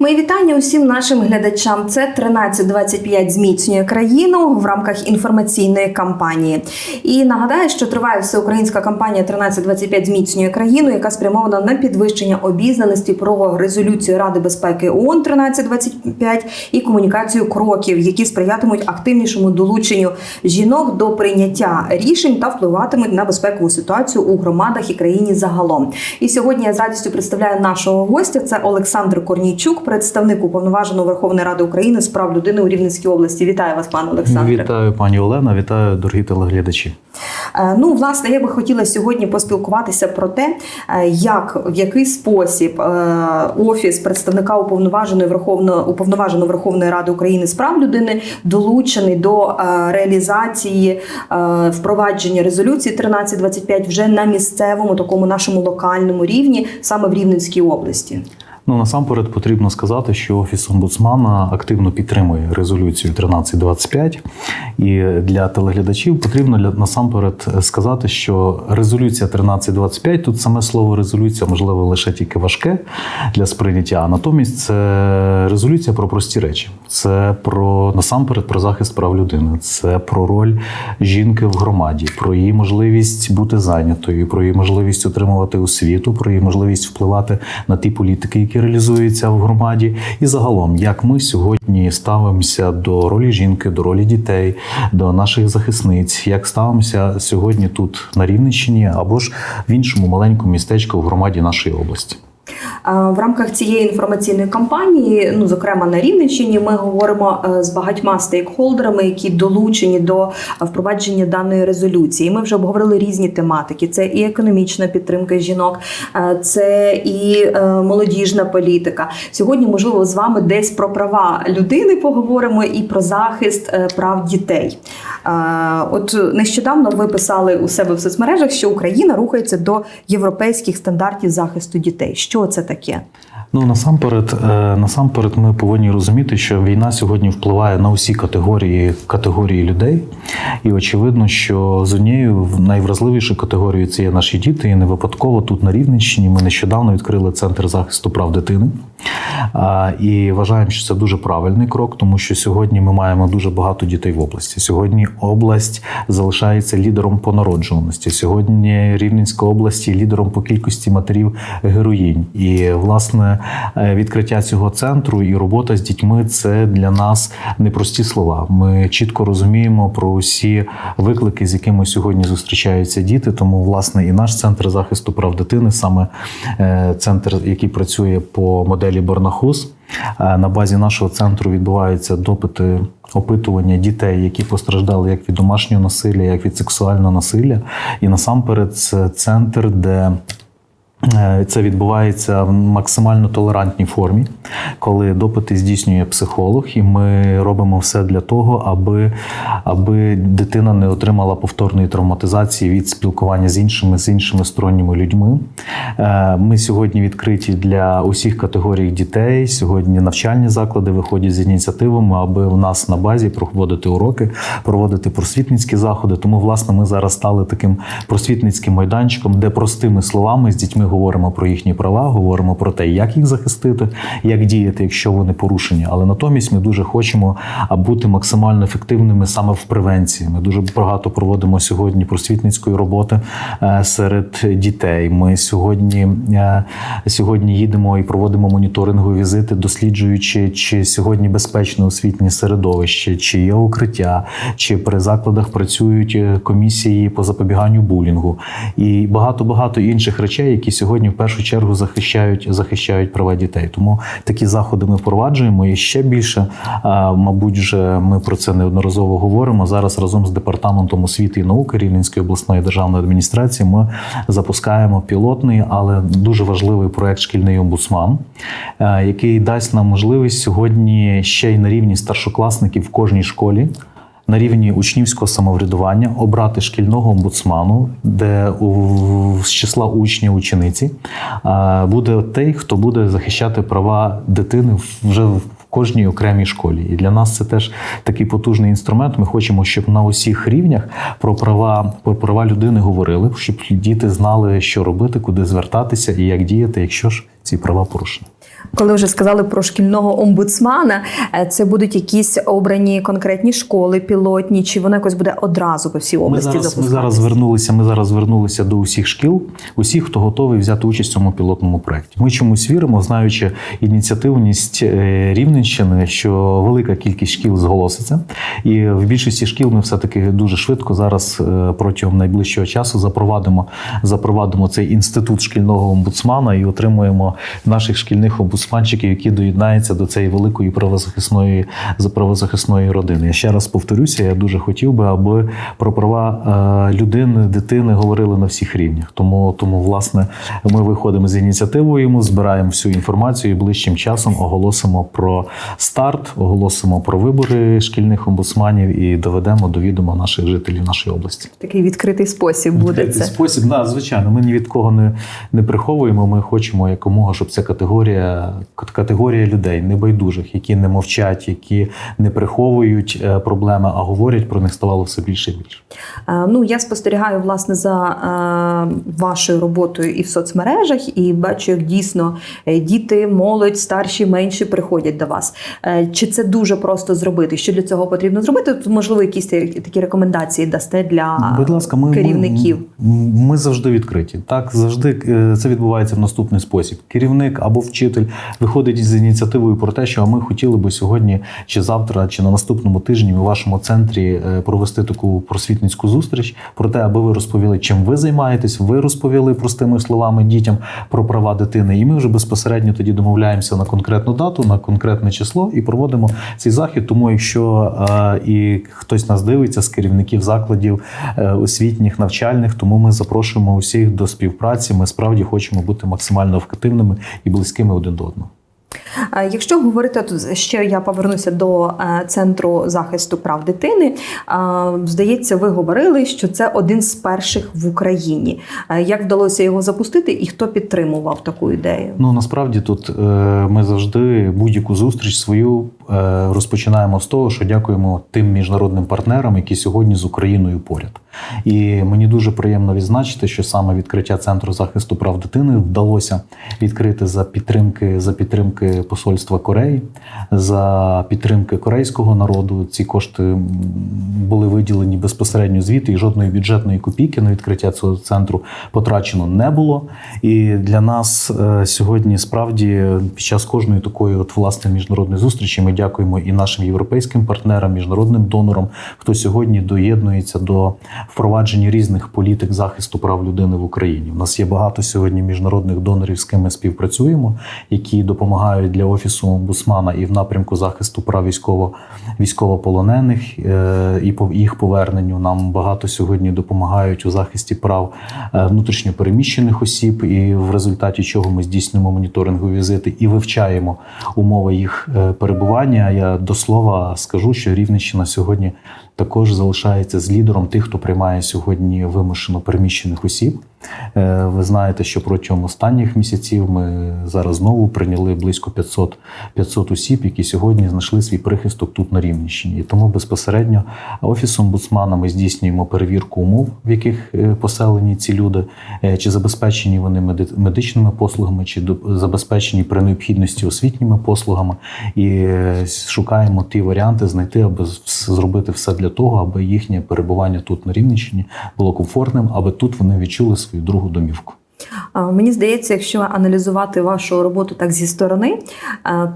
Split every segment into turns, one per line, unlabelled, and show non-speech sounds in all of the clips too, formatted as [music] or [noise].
Мої вітання усім нашим глядачам. Це 1325 зміцнює країну в рамках інформаційної кампанії. І нагадаю, що триває всеукраїнська кампанія 1325 зміцнює країну, яка спрямована на підвищення обізнаності про резолюцію Ради безпеки ООН 1325 і комунікацію кроків, які сприятимуть активнішому долученню жінок до прийняття рішень та впливатимуть на безпекову ситуацію у громадах і країні загалом. І сьогодні я з радістю представляю нашого гостя. Це Олександр Корнійчук, представник уповноваженого Верховної Ради України з прав людини у Рівненській області. Вітаю вас, пане Олександре.
Вітаю, пані Олена, вітаю, дорогі телеглядачі.
Е, Ну, власне, я би хотіла сьогодні поспілкуватися про те, е, як в який спосіб е, офіс представника уповноваженої Верховної уповноваженої Верховної Ради України з прав людини долучений до реалізації впровадження резолюції 1325 вже на місцевому такому нашому локальному рівні, саме в Рівненській області.
Ну насамперед потрібно сказати, що офіс омбудсмана активно підтримує резолюцію 1325. І для телеглядачів потрібно насамперед сказати, що резолюція 1325, тут саме слово резолюція можливо лише тільки важке для сприйняття. А натомість це резолюція про прості речі. Це про насамперед про захист прав людини, це про роль жінки в громаді, про її можливість бути зайнятою, про її можливість отримувати освіту, про її можливість впливати на ті політики, які реалізуються в громаді, і загалом, як ми сьогодні ставимося до ролі жінки, до ролі дітей, до наших захисниць, як ставимося сьогодні тут на Рівненщині або ж в іншому маленькому містечку в громаді нашої області.
А В рамках цієї інформаційної кампанії, ну зокрема на Рівненщині, ми говоримо е, з багатьма стейкхолдерами, які долучені до е, впровадження даної резолюції. Ми вже обговорили різні тематики: це і економічна підтримка жінок, е, це і е, молодіжна політика. Сьогодні, можливо, з вами десь про права людини поговоримо і про захист е, прав дітей. Е, От нещодавно ви писали у себе в соцмережах, що Україна рухається до європейських стандартів захисту дітей. Що це таке?
Ну насамперед, е, насамперед, ми повинні розуміти, що війна сьогодні впливає на усі категорії категорії людей, і очевидно, що з однією найвразливішою категорією це є наші діти. І не випадково тут на Рівненщині ми нещодавно відкрили центр захисту прав дитини. І вважаємо, що це дуже правильний крок, тому що сьогодні ми маємо дуже багато дітей в області. Сьогодні область залишається лідером по народжуваності. Сьогодні Рівненська область є лідером по кількості матерів героїнь. І власне е, відкриття цього центру і робота з дітьми це для нас непрості слова. Ми чітко розуміємо про усі виклики, з якими сьогодні зустрічаються діти. Тому, власне, і наш центр захисту прав дитини, саме е, центр, який працює по моделі Борнахус. Е, На базі нашого центру відбуваються допити опитування дітей, які постраждали як від домашнього насилля, як від сексуального насилля. І насамперед це центр, де Це відбувається в максимально толерантній формі, коли допити здійснює психолог, і ми робимо все для того, аби, аби дитина не отримала повторної травматизації від спілкування з іншими з іншими сторонніми людьми. Е, Ми сьогодні відкриті для усіх категорій дітей. Сьогодні навчальні заклади виходять з ініціативами, аби в нас на базі проводити уроки, проводити просвітницькі заходи. Тому, власне, ми зараз стали таким просвітницьким майданчиком, де простими словами з дітьми говоримо про їхні права, говоримо про те, як їх захистити, як діяти, якщо вони порушені. Але натомість ми дуже хочемо бути максимально ефективними саме в превенції. Ми дуже багато проводимо сьогодні просвітницької роботи е, серед дітей. Ми сьогодні, е, сьогодні їдемо і проводимо моніторингові візити, досліджуючи, чи сьогодні безпечне освітнє середовище, чи є укриття, чи при закладах працюють е, комісії по запобіганню булінгу і багато багато інших речей, які сьогодні в першу чергу захищають захищають права дітей. Тому такі заходи ми впроваджуємо і ще більше, мабуть, вже ми про це неодноразово говоримо. Зараз разом з департаментом освіти і науки Рівненської обласної державної адміністрації ми запускаємо пілотний, але дуже важливий проект Шкільний омбудсман, який дасть нам можливість сьогодні ще й на рівні старшокласників в кожній школі на рівні учнівського самоврядування обрати шкільного омбудсману, де у, з числа учня учениці буде той, хто буде захищати права дитини вже в кожній окремій школі. І для нас це теж такий потужний інструмент. Ми хочемо, щоб на усіх рівнях про права про права людини говорили, щоб діти знали, що робити, куди звертатися і як діяти, якщо ж ці права порушені.
Коли вже сказали про шкільного омбудсмана, е, це будуть якісь обрані конкретні школи, пілотні, чи воно якось буде одразу по всій
Ми
області
зараз, ми зараз звернулися. Ми зараз звернулися до усіх шкіл, усіх, хто готовий взяти участь в цьому пілотному проєкті. Ми чомусь віримо, знаючи ініціативність е, Рівненщини, що велика кількість шкіл зголоситься, і в більшості шкіл ми все таки дуже швидко зараз е, протягом найближчого часу запровадимо запровадимо цей інститут шкільного омбудсмана і отримуємо наших шкільних омбудсманчиків, які доєднаються до цієї великої правозахисної правозахисної родини. Я ще раз повторюся, я дуже хотів би, аби про права е, людини, дитини говорили на всіх рівнях. Тому, тому, власне, ми виходимо з ініціативою, ми збираємо всю інформацію і ближчим часом оголосимо про старт, оголосимо про вибори шкільних омбудсманів і доведемо до відома наших жителів нашої області.
Такий відкритий спосіб буде
Відкритий
це.
спосіб, да, звичайно. Ми ні від кого не, не приховуємо. Ми хочемо якомога, щоб ця категорія, кат- категорія людей небайдужих, які не мовчать, які не приховують е, проблеми, а говорять про них ставало все більше і більше.
Е, Ну, я спостерігаю власне за е, вашою роботою і в соцмережах, і бачу, як дійсно діти, молодь, старші, менші приходять до вас. Чи це дуже просто зробити? Що для цього потрібно зробити? Тут, можливо, якісь такі рекомендації дасте для
Будь ласка, ми,
керівників.
Ми, ми завжди відкриті. Так, завжди це відбувається в наступний спосіб. Керівник або вчитель виходить з ініціативою про те, що ми хотіли би сьогодні, чи завтра, чи на наступному тижні у вашому центрі е, провести таку просвітницьку зустріч про те, аби ви розповіли, чим ви займаєтесь. Ви розповіли простими словами дітям про права дитини. І ми вже безпосередньо тоді домовляємося на конкретну дату, на конкретне число і проводимо цей захід. Тому, якщо е, і хтось нас дивиться з керівників закладів е, освітніх, навчальних, тому ми запрошуємо усіх до співпраці. Ми справді хочемо бути максимально ефективними і близькими один одного.
Е, Якщо говорити тут ще я повернуся до е, центру захисту прав дитини. Е, Здається, ви говорили, що це один з перших в Україні. Як вдалося його запустити, і хто підтримував таку ідею?
Ну насправді тут ми завжди будь-яку зустріч свою розпочинаємо з того, що дякуємо тим міжнародним партнерам, які сьогодні з Україною поряд. І мені дуже приємно відзначити, що саме відкриття центру захисту прав дитини вдалося відкрити за підтримки за підтримки посольства Кореї, за підтримки корейського народу. Ці кошти були виділені безпосередньо звідти, і жодної бюджетної копійки на відкриття цього центру потрачено не було. І для нас е, сьогодні справді під час кожної такої от власне міжнародної зустрічі ми дякуємо і нашим європейським партнерам, міжнародним донорам, хто сьогодні доєднується до впровадження різних політик захисту прав людини в Україні. У нас є багато сьогодні міжнародних донорів, з ким ми співпрацюємо, які допомагають для офісу омбудсмана і в напрямку захисту прав військово військовополонених е, і по їх поверненню. Нам багато сьогодні допомагають у захисті прав е, внутрішньопереміщених осіб, і в результаті чого ми здійснюємо моніторингові візити і вивчаємо умови їх е, перебування. Я до слова скажу, що Рівненщина сьогодні також залишається з лідером тих, хто приймає сьогодні вимушено переміщених осіб. Е, Ви знаєте, що протягом останніх місяців ми зараз знову прийняли близько 500, 500 осіб, які сьогодні знайшли свій прихисток тут на Рівненщині. І тому безпосередньо офісом омбудсмана ми здійснюємо перевірку умов, в яких е, поселені ці люди, е, чи забезпечені вони меди- медичними послугами, чи забезпечені при необхідності освітніми послугами, і шукаємо ті варіанти знайти, аби зробити все для того, аби їхнє перебування тут на Рівненщині було комфортним, аби тут вони відчули свою другу домівку.
Мені здається, якщо аналізувати вашу роботу так зі сторони,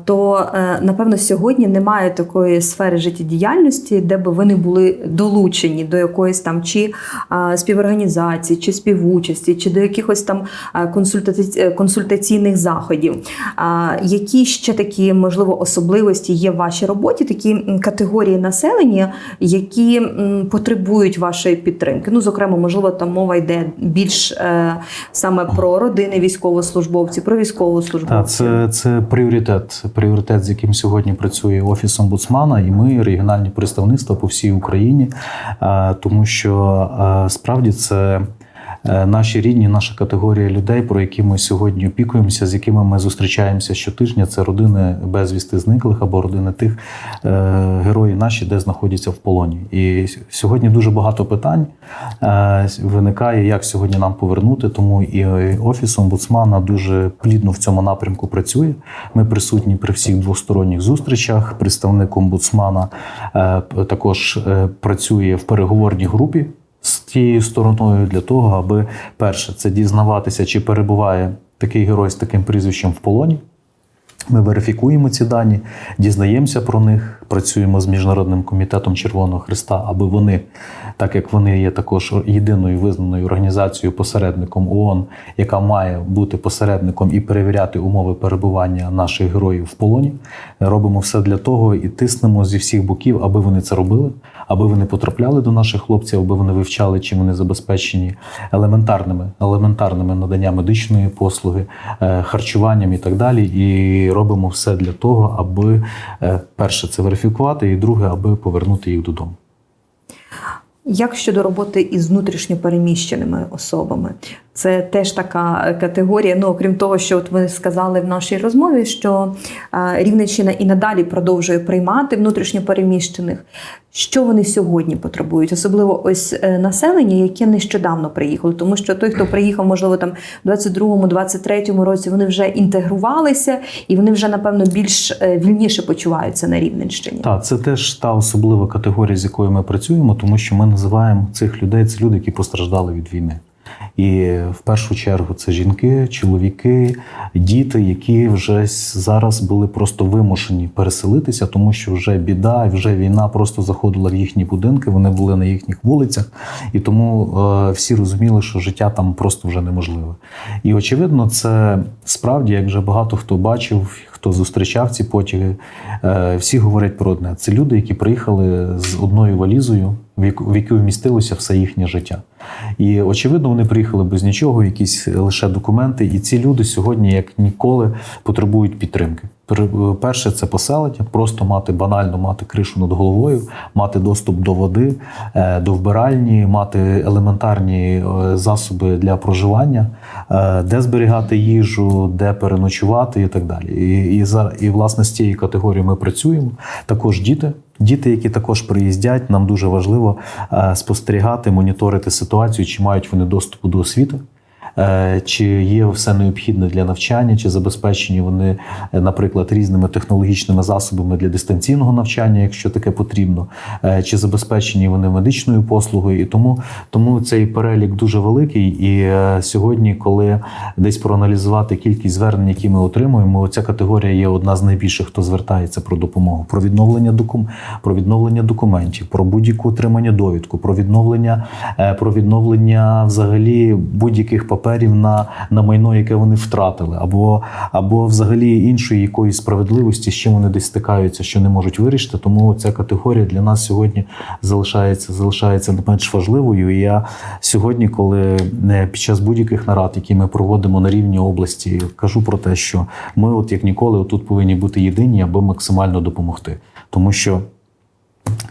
то е, напевно сьогодні немає такої сфери життєдіяльності, де би ви не були долучені до якоїсь там чи співорганізації, чи співучасті, чи до якихось там е, консультаці- консультаційних заходів. Які ще такі можливо особливості є в вашій роботі, такі категорії населення, які потребують вашої підтримки? Ну, зокрема, можливо, там мова йде більш е, саме про родини військовослужбовців, про військовослужбовців.
це, це пріоритет, пріоритет, з яким сьогодні працює офіс омбудсмана, і ми регіональні представництва по всій Україні, тому що справді це. Е, наші рідні, наша категорія людей, про які ми сьогодні опікуємося, з якими ми зустрічаємося щотижня. Це родини безвісти зниклих або родини тих е, героїв наші, де знаходяться в полоні. І сьогодні дуже багато питань е, виникає, як сьогодні нам повернути. Тому і офіс омбудсмана дуже плідно в цьому напрямку працює. Ми присутні при всіх двосторонніх зустрічах. Представник омбудсмана також працює в переговорній групі з тією стороною для того, аби перше це дізнаватися, чи перебуває такий герой з таким прізвищем в полоні. Ми верифікуємо ці дані, дізнаємося про них, працюємо з міжнародним комітетом Червоного Христа, аби вони, так як вони є також єдиною визнаною організацією посередником ООН, яка має бути посередником і перевіряти умови перебування наших героїв в полоні. Робимо все для того і тиснемо зі всіх боків, аби вони це робили, аби вони потрапляли до наших хлопців, аби вони вивчали, чим вони забезпечені елементарними, елементарними надання медичної послуги, е, харчуванням і так далі. І робимо все для того, аби е, перше це верифікувати, і друге, аби повернути їх додому.
Як щодо роботи із внутрішньо переміщеними особами? Це теж така категорія. Ну, окрім того, що от ви сказали в нашій розмові, що Рівненщина і надалі продовжує приймати внутрішньо переміщених. Що вони сьогодні потребують, особливо ось е, населення, яке нещодавно приїхало, тому що той, хто приїхав, можливо, там в 22-му, 23-му році, вони вже інтегрувалися і вони вже напевно більш е, вільніше почуваються на Рівненщині.
Так, це теж та особлива категорія, з якою ми працюємо, тому що ми називаємо цих людей це люди, які постраждали від війни. І в першу чергу це жінки, чоловіки, діти, які вже зараз були просто вимушені переселитися, тому що вже біда, вже війна просто заходила в їхні будинки. Вони були на їхніх вулицях, і тому е, всі розуміли, що життя там просто вже неможливе. І очевидно, це справді, як вже багато хто бачив, хто зустрічав ці потяги, е, всі говорять про одне: це люди, які приїхали з одною валізою, в яку вмістилося все їхнє життя. І очевидно, вони приїхали без нічого, якісь лише документи. І ці люди сьогодні, як ніколи, потребують підтримки. Пер- Перше, це поселення, просто мати банально мати кришу над головою, мати доступ до води, е, до вбиральні, мати елементарні е, засоби для проживання, е, де зберігати їжу, де переночувати і так далі. І, і, за- і власне з цією категорією ми працюємо. Також діти. Діти, які також приїздять, нам дуже важливо спостерігати, моніторити ситуацію, чи мають вони доступ до освіти. Е, Чи є все необхідне для навчання, чи забезпечені вони, е, наприклад, різними технологічними засобами для дистанційного навчання, якщо таке потрібно, Е, чи забезпечені вони медичною послугою, і тому, тому цей перелік дуже великий. І сьогодні, коли десь проаналізувати кількість звернень, які ми отримуємо, ця категорія є одна з найбільших, хто звертається про допомогу, про відновлення докум, про відновлення документів, про будь-яку отримання довідку, про відновлення, про відновлення взагалі будь-яких паперів на, на майно, яке вони втратили, або, або взагалі іншої якоїсь справедливості, з чим вони десь стикаються, що не можуть вирішити. Тому ця категорія для нас сьогодні залишається, залишається не менш важливою. І я сьогодні, коли е, під час будь-яких нарад, які ми проводимо на рівні області, кажу про те, що ми, от як ніколи, тут повинні бути єдині, аби максимально допомогти. Тому що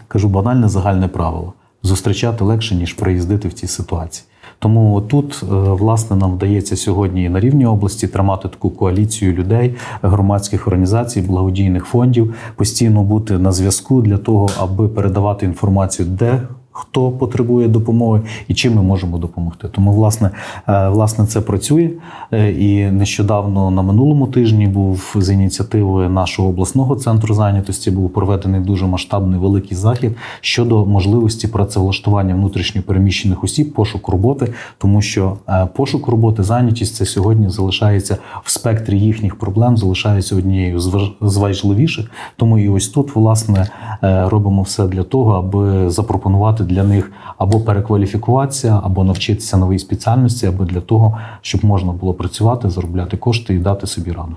кажу банальне загальне правило: зустрічати легше, ніж приїздити в цій ситуації. Тому тут, е, власне, нам вдається сьогодні на рівні області тримати таку коаліцію людей, громадських організацій, благодійних фондів, постійно бути на зв'язку для того, аби передавати інформацію, де хто потребує допомоги і чим ми можемо допомогти. Тому, власне, е, власне, це працює. Е, І нещодавно на минулому тижні був з ініціативи нашого обласного центру зайнятості був проведений дуже масштабний великий захід щодо можливості працевлаштування внутрішньопереміщених осіб, пошук роботи, тому що е, пошук роботи, зайнятість це сьогодні залишається в спектрі їхніх проблем, залишається однією з важливіших. Тому і ось тут, власне, робимо все для того, аби запропонувати для них або перекваліфікуватися, або навчитися новій спеціальності, або для того, щоб можна було працювати, заробляти кошти і дати собі рану.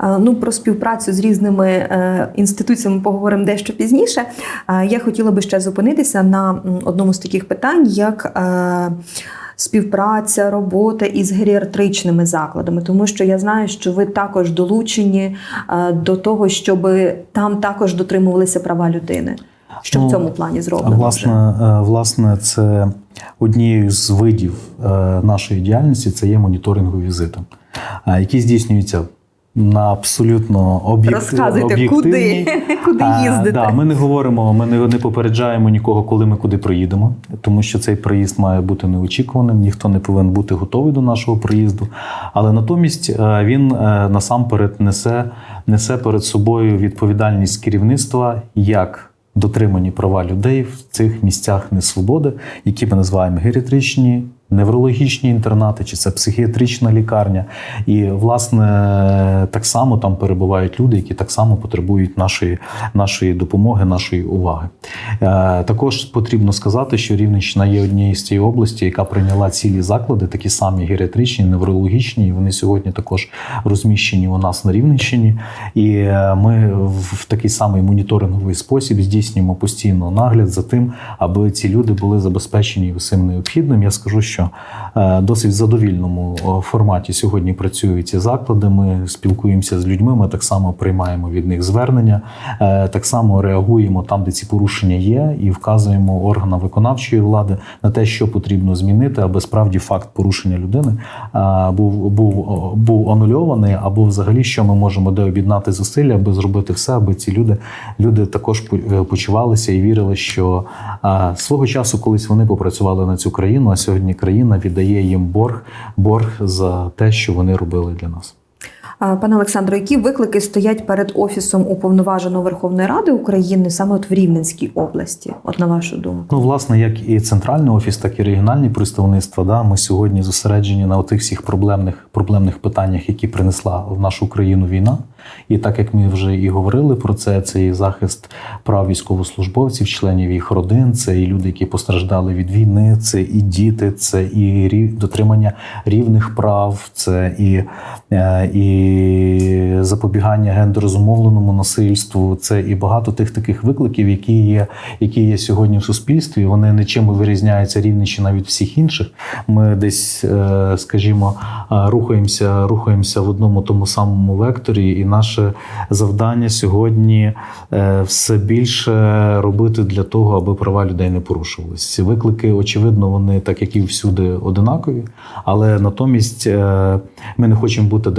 Е, Ну, про співпрацю з різними е, інституціями поговоримо дещо пізніше. Я хотіла би ще зупинитися на одному з таких питань, як е, співпраця, робота із геріатричними закладами, тому що я знаю, що ви також долучені е, до того, щоб там також дотримувалися права людини. Що
Ну,
в цьому плані зроблено?
Власне, е, власне, це однією з видів е, нашої діяльності це є моніторингові візити, е, які здійснюються на абсолютно об'єкт-
Розказуйте,
об'єктивній. [laughs]
куди, куди
А. Да, ми не говоримо, ми не, не попереджаємо нікого, коли ми куди приїдемо, тому що цей приїзд має бути неочікуваним, ніхто не повинен бути готовий до нашого приїзду. Але натомість е, він е, насамперед несе, несе перед собою відповідальність керівництва як. Дотримані права людей в цих місцях несвободи, які ми називаємо геріатричні, неврологічні інтернати, чи це психіатрична лікарня. І, власне, так само там перебувають люди, які так само потребують нашої, нашої допомоги, нашої уваги. Е, Також потрібно сказати, що Рівненщина є однією з цієї області, яка прийняла цілі заклади, такі самі геріатричні, неврологічні. Вони сьогодні також розміщені у нас на Рівненщині. І е, ми в такий самий моніторинговий спосіб здійснюємо постійно нагляд за тим, аби ці люди були забезпечені усім необхідним. Я скажу, що е, досить в задовільному форматі сьогодні працюють ці заклади. Ми спілкуємося з людьми. Ми так само приймаємо від них звернення, е, так само реагуємо там, де ці порушення є, і вказуємо органам виконавчої влади на те, що потрібно змінити, аби справді факт порушення людини е, був, був, був анульований, або взагалі що ми можемо де об'єднати зусилля, аби зробити все, аби ці люди, люди також е, почувалися і вірили, що е, свого часу колись вони попрацювали на цю країну, а сьогодні країна віддає їм борг, борг за те, що вони робили для нас.
Пане Олександро, які виклики стоять перед офісом уповноваженого Верховної Ради України саме от в Рівненській області? От на вашу думку?
Ну, власне, як і центральний офіс, так і регіональні представництва. Да, ми сьогодні зосереджені на тих всіх проблемних проблемних питаннях, які принесла в нашу країну війна. І так як ми вже і говорили про це, це і захист прав військовослужбовців, членів їх родин, це і люди, які постраждали від війни, це і діти, це і дотримання рівних прав, це і, е, запобігання гендерозумовленому насильству, це і багато тих таких викликів, які є, які є сьогодні в суспільстві. Вони нічим вирізняються Рівненщина від всіх інших. Ми десь, е, скажімо, е, рухаємося, рухаємося в одному тому самому векторі, і наше завдання сьогодні е, все більше робити для того, аби права людей не порушувалися. Ці виклики, очевидно, вони так як і всюди одинакові, але натомість ми не хочемо бути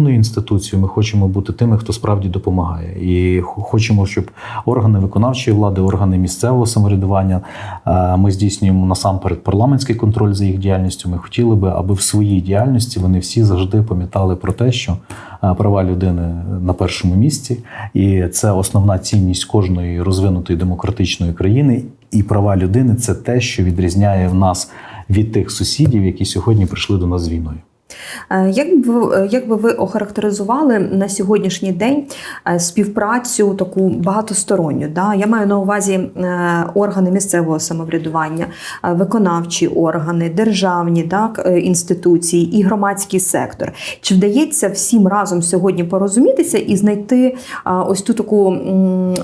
декларативною інституцією. Ми хочемо бути тими, хто справді допомагає, і хочемо, щоб органи виконавчої влади, органи місцевого самоврядування е, ми здійснюємо насамперед парламентський контроль за їх діяльністю. Ми хотіли би, аби в своїй діяльності вони всі завжди пам'ятали про те, що е, права людини на першому місці, і це основна цінність кожної розвинутої демократичної країни. І права людини це те, що відрізняє в нас від тих сусідів, які сьогодні прийшли до нас війною.
Е, ви- як би ви охарактеризували на сьогоднішній день е, співпрацю таку багатосторонню? Да? Я маю на увазі е, органи місцевого самоврядування, е, виконавчі органи, державні так, е, інституції і громадський сектор. Чи вдається всім разом сьогодні порозумітися і знайти е, ось ту таку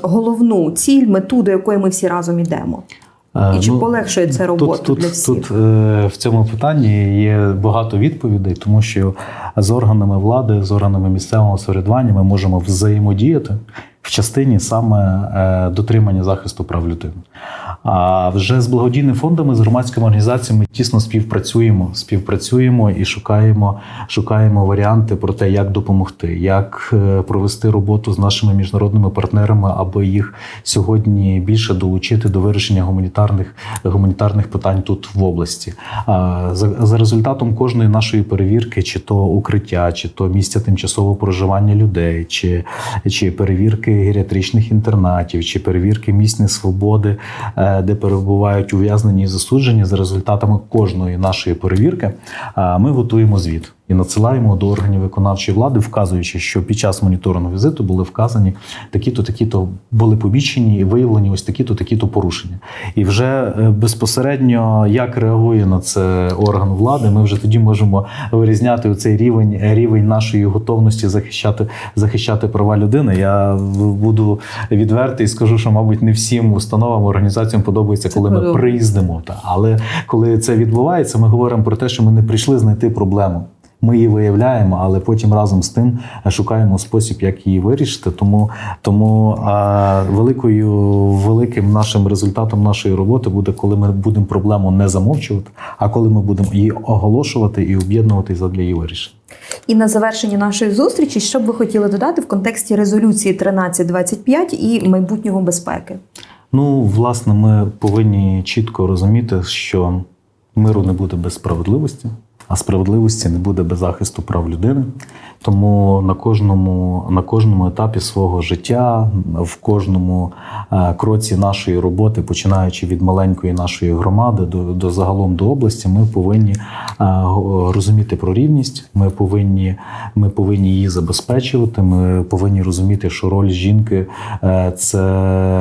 головну ціль, мету, до якої ми всі разом йдемо? І чи полегшує це роботу
ну, тут,
для всіх?
Тут е, в цьому питанні є багато відповідей, тому що з органами влади, з органами місцевого самоврядування ми можемо взаємодіяти в частині саме е, дотримання захисту прав людини. А вже з благодійними фондами, з громадськими організаціями тісно співпрацюємо, співпрацюємо і шукаємо, шукаємо варіанти про те, як допомогти, як е, провести роботу з нашими міжнародними партнерами, аби їх сьогодні більше долучити до вирішення гуманітарних гуманітарних питань тут в області. За, за результатом кожної нашої перевірки, чи то укриття, чи то місця тимчасового проживання людей, чи, чи перевірки геріатричних інтернатів, чи перевірки місць несвободи, е, де перебувають ув'язнені і засуджені, за результатами кожної нашої перевірки, ми готуємо звіт. І надсилаємо до органів виконавчої влади, вказуючи, що під час моніторного візиту були вказані такі-то, такі-то були помічені і виявлені ось такі-то, такі-то порушення. І вже е, безпосередньо як реагує на це орган влади, ми вже тоді можемо вирізняти цей рівень рівень нашої готовності захищати захищати права людини. Я буду відвертий і скажу, що мабуть не всім установам організаціям подобається, коли ми приїздимо. Але коли це відбувається, ми говоримо про те, що ми не прийшли знайти проблему. Ми її виявляємо, але потім разом з тим шукаємо спосіб, як її вирішити. Тому, тому великою, великим нашим результатом нашої роботи буде, коли ми будемо проблему не замовчувати, а коли ми будемо її оголошувати і об'єднуватися задля її вирішення.
І на завершення нашої зустрічі, що б ви хотіли додати в контексті резолюції 1325 і майбутнього безпеки?
Ну, власне, ми повинні чітко розуміти, що миру не буде без справедливості, а справедливості не буде без захисту прав людини. Тому на кожному, на кожному етапі свого життя, в кожному е, кроці нашої роботи, починаючи від маленької нашої громади до, до загалом до області, ми повинні е, розуміти про рівність. Ми повинні, ми повинні її забезпечувати. Ми повинні розуміти, що роль жінки е, це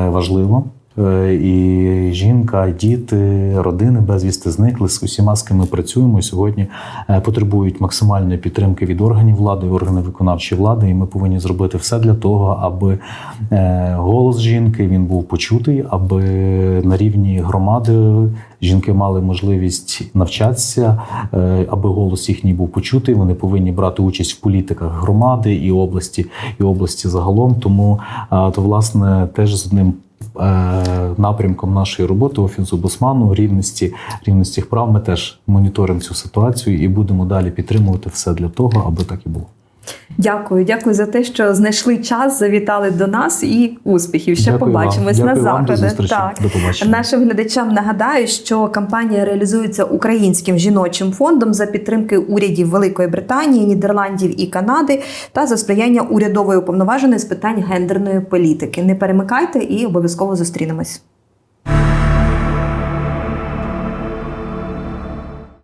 важливо. Е, І жінка, діти, родини безвісти зникли з усіма, з ким ми працюємо сьогодні, е, потребують максимальної підтримки від органів влади, органів виконавчої влади. І ми повинні зробити все для того, аби е, голос жінки він був почутий, аби на рівні громади жінки мали можливість навчатися, аби голос їхній був почутий. Вони повинні брати участь в політиках громади і області, і області загалом. Тому то власне теж з одним. Е, Напрямком нашої роботи офісу Босману рівності рівності прав ми теж моніторимо цю ситуацію і будемо далі підтримувати все для того, аби так і було.
Дякую, дякую за те, що знайшли час, завітали до нас і успіхів. Ще
Дякую вам.
побачимось
Дякую
на
вам. До
заходи.
зустрічі.
Так.
До побачення.
Нашим глядачам нагадаю, що кампанія реалізується українським жіночим фондом за підтримки урядів Великої Британії, Нідерландів і Канади та за сприяння урядової уповноваженої з питань гендерної політики. Не перемикайте і обов'язково зустрінемось.